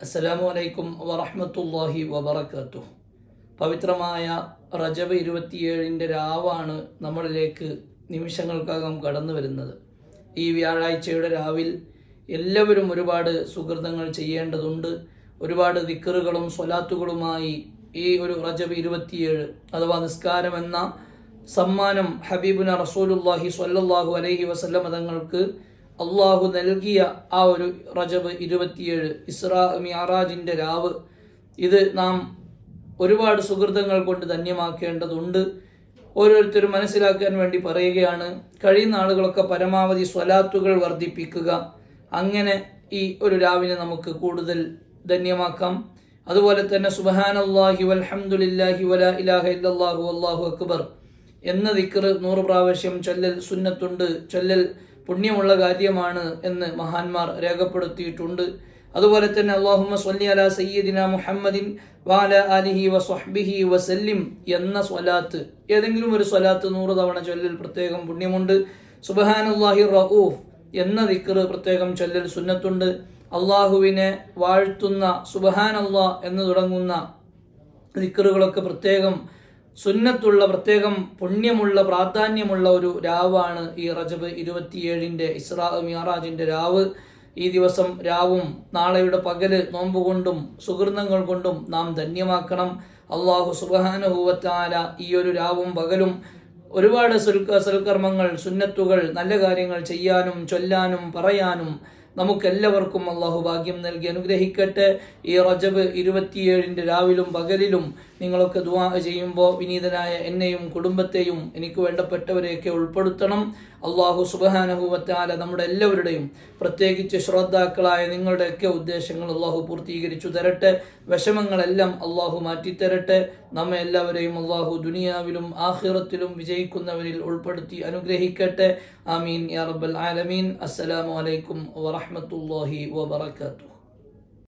അസ്സലാമു അലൈക്കും വറഹമത്തല്ലാഹി വബറകാതുഹു. പവിത്രമായ റജബ് ഇരുപത്തിയേഴിന്റെ രാവാണ് നമ്മളിലേക്ക് നിമിഷങ്ങൾക്കകം കടന്നു വരുന്നത്. ഈ വ്യാഴാഴ്ചയുടെ രാവിൽ എല്ലാവരും ഒരുപാട് സുഹൃതങ്ങൾ ചെയ്യേണ്ടതുണ്ട്. ഒരുപാട് ദിക്കറുകളും സ്വലാത്തുകളുമായി ഈ ഒരു റജബ് ഇരുപത്തിയേഴ് അഥവാ നിസ്കാരം എന്ന സമ്മാനം ഹബീബുന റസൂലുല്ലാഹി സ്വല്ലല്ലാഹു അലൈഹി വസല്ലമ തങ്ങൾക്ക് അള്ളാഹു നൽകിയ ആ ഒരു റജബ് ഇരുപത്തിയേഴ് ഇസ്രാ മിയാറാജിന്റെ രാവ്. ഇത് നാം ഒരുപാട് സുഹൃതങ്ങൾ കൊണ്ട് ധന്യമാക്കേണ്ടതുണ്ട്. ഓരോരുത്തരും മനസ്സിലാക്കാൻ വേണ്ടി പറയുകയാണ് കഴിയുന്ന ആളുകളൊക്കെ പരമാവധി സ്വലാത്തുകൾ വർദ്ധിപ്പിക്കുക. അങ്ങനെ ഈ ഒരു രാവിനെ നമുക്ക് കൂടുതൽ ധന്യമാക്കാം. അതുപോലെ തന്നെ സുബഹാനല്ലാഹി വൽഹംദുലില്ലാഹി വലാ ഇലാഹ ഇല്ലല്ലാഹു അള്ളാഹു അക്ബർ എന്ന ദിക്കർ നൂറ് പ്രാവശ്യം ചൊല്ലൽ സുന്നത്തുണ്ട്. ചൊല്ലൽ പുണ്യമുള്ള കാര്യമാണ് എന്ന് മഹാന്മാർ രേഖപ്പെടുത്തിയിട്ടുണ്ട്. അതുപോലെ തന്നെ അള്ളാഹുമ സ്വല്ലി അല സയ്യദിന മുഹമ്മദിൻ വാല അലിഹി വസ്വഹ്ബിഹി വസല്ലിം എന്ന സ്വലാത്ത്. ഏതെങ്കിലും ഒരു സ്വലാത്ത് നൂറ് തവണ ചൊല്ലൽ പ്രത്യേകം പുണ്യമുണ്ട്. സുബഹാനുല്ലാഹി റഊഫ് എന്ന ദിക്റ് പ്രത്യേകം ചൊല്ലൽ സുന്നത്തുണ്ട്. അള്ളാഹുവിനെ വാഴ്ത്തുന്ന അള്ളാഹ് എന്ന് തുടങ്ങുന്ന ദിക്കറുകളൊക്കെ പ്രത്യേകം സുന്നത്തുള്ള പ്രത്യേകം പുണ്യമുള്ള പ്രാധാന്യമുള്ള ഒരു രാവാണ് ഈ റജബ് ഇരുപത്തിയേഴിന്റെ ഇസ്രാ മിയാറാജിന്റെ രാവ്. ഈ ദിവസം രാവും നാളെയുടെ പകൽ നോമ്പുകൊണ്ടും സുഹൃതങ്ങൾ കൊണ്ടും നാം ധന്യമാക്കണം. അള്ളാഹു സുബാനുഭൂവത്താല ഈ ഒരു രാവും പകലും ഒരുപാട് സൽക്ക സൽക്കർമ്മങ്ങൾ സുന്നത്തുകൾ നല്ല കാര്യങ്ങൾ ചെയ്യാനും ചൊല്ലാനും പറയാനും നമുക്കെല്ലാവർക്കും അള്ളാഹു ഭാഗ്യം നൽകി അനുഗ്രഹിക്കട്ടെ. ഈ റജബ് ഇരുപത്തിയേഴിന്റെ രാവിലും പകലിലും നിങ്ങളൊക്കെ ദുവാ ചെയ്യുമ്പോൾ വിനീതനായ എന്നെയും കുടുംബത്തെയും എനിക്ക് വേണ്ടപ്പെട്ടവരെയൊക്കെ ഉൾപ്പെടുത്തണം. അള്ളാഹു സുബഹാനഹുവത്താല നമ്മുടെ എല്ലാവരുടെയും പ്രത്യേകിച്ച് ശ്രോതാക്കളായ നിങ്ങളുടെയൊക്കെ ഉദ്ദേശങ്ങൾ അള്ളാഹു പൂർത്തീകരിച്ചു തരട്ടെ. വിഷമങ്ങളെല്ലാം അള്ളാഹു മാറ്റിത്തരട്ടെ. നമ്മെ എല്ലാവരെയും അള്ളാഹു ദുനിയാവിലും ആഹിറത്തിലും വിജയിക്കുന്നവരിൽ ഉൾപ്പെടുത്തി അനുഗ്രഹിക്കട്ടെ. ആമീൻ യാ റബ്ബൽ ആലമീൻ. അസ്സലാമു അലൈക്കും ورحمة الله وبركاته.